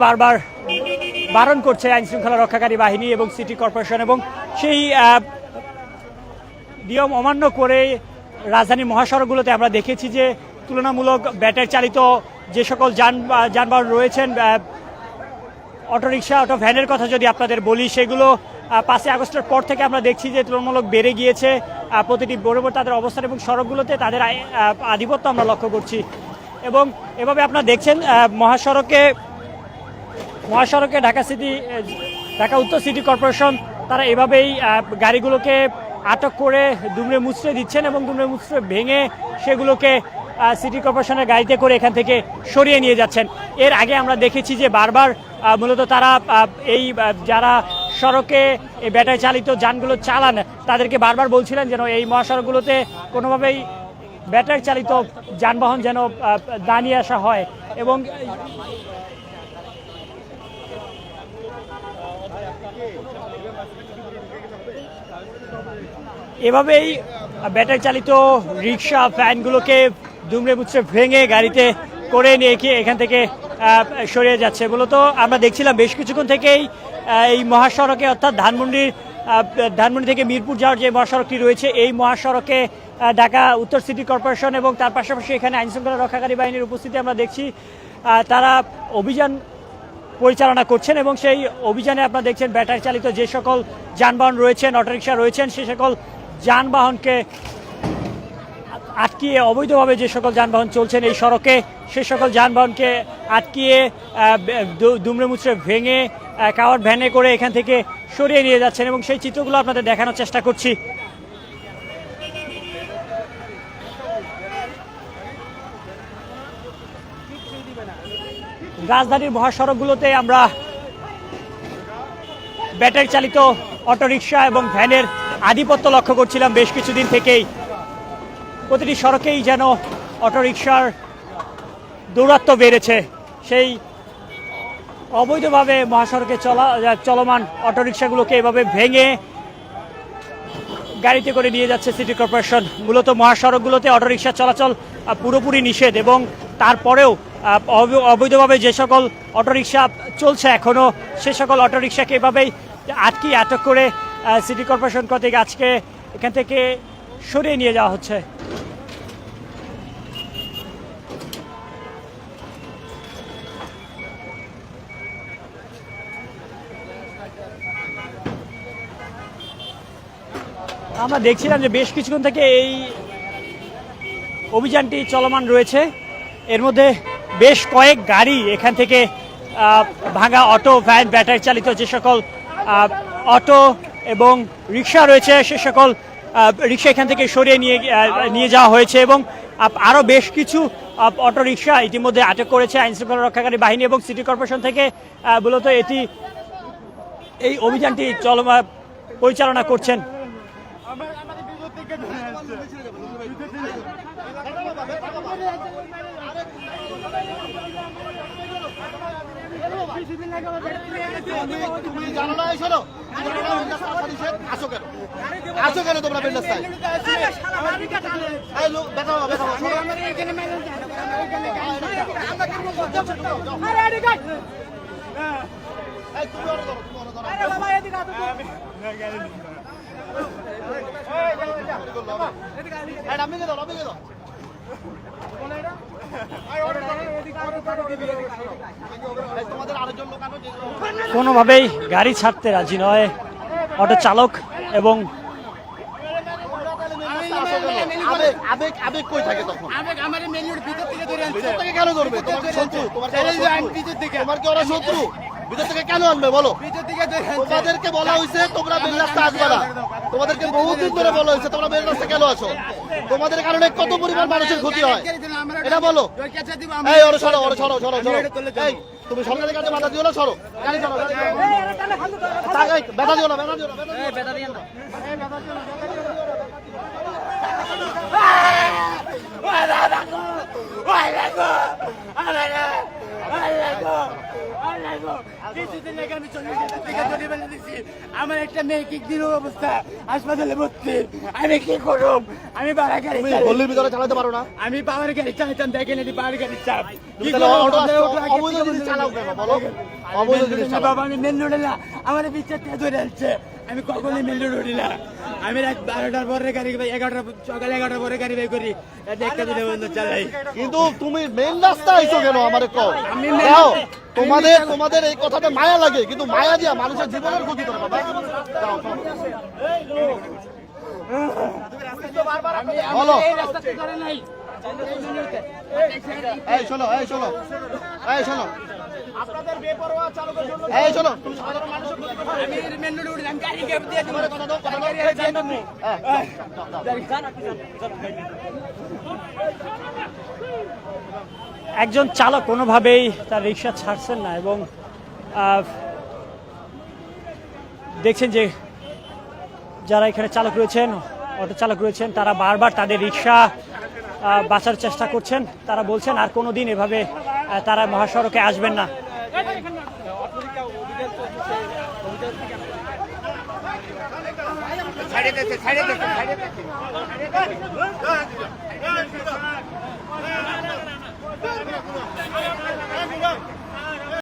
বারবার বারণ করছে আইন শৃঙ্খলা রক্ষাকারী বাহিনী এবং সিটি কর্পোরেশন এবং সেই নিয়ম অমান্য করে রাজধানীর মহাসড়কগুলোতে আমরা দেখেছি যে তুলনামূলক ব্যাটারি চালিত যে সকল যান যানবাহন রয়েছেন আহ, অটোরিকশা অটো ভ্যানের কথা যদি আপনাদের বলি সেগুলো পাঁচই আগস্টের পর থেকে আমরা দেখছি যে তুলনামূলক বেড়ে গিয়েছে প্রতিটি বরাবর তাদের অবস্থান এবং সড়কগুলোতে তাদের আধিপত্য আমরা লক্ষ্য করছি। এবং এভাবে আপনারা দেখছেন মহাসড়কে মহাসড়কে ঢাকা সিটি ঢাকা উত্তর সিটি কর্পোরেশন, তারা এভাবেই গাড়িগুলোকে আটক করে দুমড়ে মুচড়ে দিচ্ছেন এবং দুমড়ে মুচড়ে ভেঙে সেগুলোকে সিটি কর্পোরেশনের গাড়িতে করে এখান থেকে সরিয়ে নিয়ে যাচ্ছেন। এর আগে আমরা দেখেছি যে বারবার মূলত তারা এই যারা সড়কে এই ব্যাটারি চালিত যানগুলো চালান, তাদেরকে বারবার বলছিলেন যেন এই মহাসড়কগুলোতে কোনোভাবেই ব্যাটারি চালিত যানবাহন যেন দাঁড়িয়ে আসা হয়। এবং এভাবেই ব্যাটারি চালিত রিক্সা ভ্যানগুলোকে দুমড়ে মুচড়ে ভেঙে গাড়িতে করে নিয়ে গিয়ে এখান থেকে সরিয়ে যাচ্ছে। মূলত আমরা দেখছিলাম বেশ কিছুক্ষণ থেকেই এই মহাসড়কে, অর্থাৎ ধানমন্ডির ধানমন্ডি থেকে মিরপুর যাওয়ার যে মহাসড়কটি রয়েছে, এই মহাসড়কে ঢাকা উত্তর সিটি কর্পোরেশন এবং তার পাশাপাশি এখানে আইনশৃঙ্খলা রক্ষাকারী বাহিনীর উপস্থিতি আমরা দেখছি। তারা অভিযান পরিচালনা করছেন এবং সেই অভিযানে আপনারা দেখছেন ব্যাটারি চালিত যে সকল যানবাহন রয়েছেন, অটোরিকশা রয়েছেন, সে সকল যানবাহনকে আটকিয়ে, অবৈধভাবে যে সকল যানবাহন চলছেন এই সড়কে, সে সকল যানবাহনকে আটকিয়ে দুমড়ে মুচড়ে ভেঙে কাওয়ার ভ্যানে করে এখান থেকে সরিয়ে নিয়ে যাচ্ছেন এবং সেই চিত্রগুলো আপনাদের দেখানোর চেষ্টা করছি। রাজধানীর মহাসড়কগুলোতে আমরা ব্যাটারি চালিত অটোরিকশা এবং ভ্যানের আধিপত্য লক্ষ্য করছিলাম বেশ কিছুদিন থেকেই। প্রতিটি সড়কেই যেন অটোরিকশার দৌরাত্ম্য বেড়েছে। সেই অবৈধভাবে মহাসড়কে চলা, চলমান অটোরিকশাগুলোকে এভাবে ভেঙে গাড়িতে করে নিয়ে যাচ্ছে সিটি কর্পোরেশন। মূলত মহাসড়কগুলোতে অটোরিকশা চলাচল পুরোপুরি নিষেধ এবং তারপরেও অব- অবৈধভাবে যে সকল অটোরিকশা চলছে এখনও সে সকল অটোরিকশাকে এভাবেই আটকে, আটক করে সিটি কর্পোরেশন কর্তৃক আজকে এখান থেকে সরিয়ে নিয়ে যাওয়া হচ্ছে। আমরা দেখছিলাম যে বেশ কিছুক্ষণ থেকে এই অভিযানটি চলমান রয়েছে। এর মধ্যে বেশ কয়েক গাড়ি এখান থেকে ভাঙা অটো, ভ্যান, ব্যাটারি চালিত যে সকল অটো এবং রিক্সা রয়েছে, সে সকল রিক্সা এখান থেকে সরিয়ে নিয়ে নিয়ে যাওয়া হয়েছে এবং আরও বেশ কিছু অটো রিক্সা ইতিমধ্যে আটক করেছে আইন শৃঙ্খলা রক্ষাকারী বাহিনী এবং সিটি কর্পোরেশন থেকে মূলত এটি, এই অভিযানটি চলমান পরিচালনা করছেন তুমি জানো না বেন্ডাস আসো কেন? আসো কেন তোমরা বেন্ডাস তাই? হবে এই তুমি ওরা ধরো তুমি ওরা ধরো। কোনোভাবেই গাড়ি ছাড়তে রাজি নয় অটো চালক এবং আবেগ আবেগ কই থাকে তখন? আবেগ আমার মেনুর ভিতর থেকে ধরে আনছে। ভিতর থেকে কেন ধরবে? তোমার শত্রু? তোমার কি ওরা শত্রু? ভিতর থেকে কেন আনবে বলো? তোমাদেরকে হয়েছে তোমরা মেন রাস্তা আসবে না। তোমাদেরকে বহুদিন ধরে বলা হয়েছে তোমরা মেন রাস্তা কেন আছো? তোমাদের কারণে কত পরিমাণ মানুষের ক্ষতি হয়? এটা বলো। এই ওরে সরো ওরে সরো সরো সরো। এই তুমি সরকারের কাছে বাধা দিও না সরো। গাড়ি সরো গাড়ি সরো। তাক, এই, দিও না ব্যথা দিও না ব্যথা দিও না। কিছুদিন আগে আমি চল্লিশ হাজার টাকা জরিমানা দিছি আমার একটা মেয়ে কি দিল অবস্থা হাসপাতালে ভর্তি আমি কি করব আমি বাড়া গাড়ি তুমি গল্লির ভিতরে চালাতে পারো না। আমি পাওয়ার গাড়ি চালাতাম দেখেন এটি পাওয়ার গাড়ির চাপ অবৈধ চালাও বলো? অবৈধ জিনিস চালাও। বাবা আমি মেন রোডে না। আমার বিচার থেকে ধরে আসছে আমি কখনই মেন রোড উঠি না। আমি রাত বারোটার পরে গাড়ি এগারোটা সকালে এগারোটার পরে গাড়ি বের করি। একটা দুটো বন্ধ চালাই। কিন্তু তুমি মেইন রাস্তা আইছো কেন আমারে কও? তোমাদের তোমাদের এই কথাটা মায়া লাগে। কিন্তু মায়া দিয়া মানুষের জীবনের ক্ষতি করে বাবা। বলো। এই রাস্তাতে করে নাই। এই শোনো। এই শোনো এই শোনো এই শোনো। সাধারণ মানুষের আমি মেন রোডে উঠি আমি গাড়ি গ্যাপ দিয়ে দিব কথা দাও, কথা গাড়ি আছে আমি হ্যাঁ, একজন চালক কোনোভাবেই তার রিক্সা ছাড়ছেন না এবং দেখছেন যে যারা এখানে চালক রয়েছেন অটো চালক রয়েছেন তারা বারবার তাদের রিক্সা বাঁচার চেষ্টা করছেন। তারা বলছেন আর কোনো দিন এভাবে তারা মহাসড়কে আসবেন না। ছাড়ে দিতে ছাড়ে দিতে ছাড়ে দিতে ছাড়ে দিতে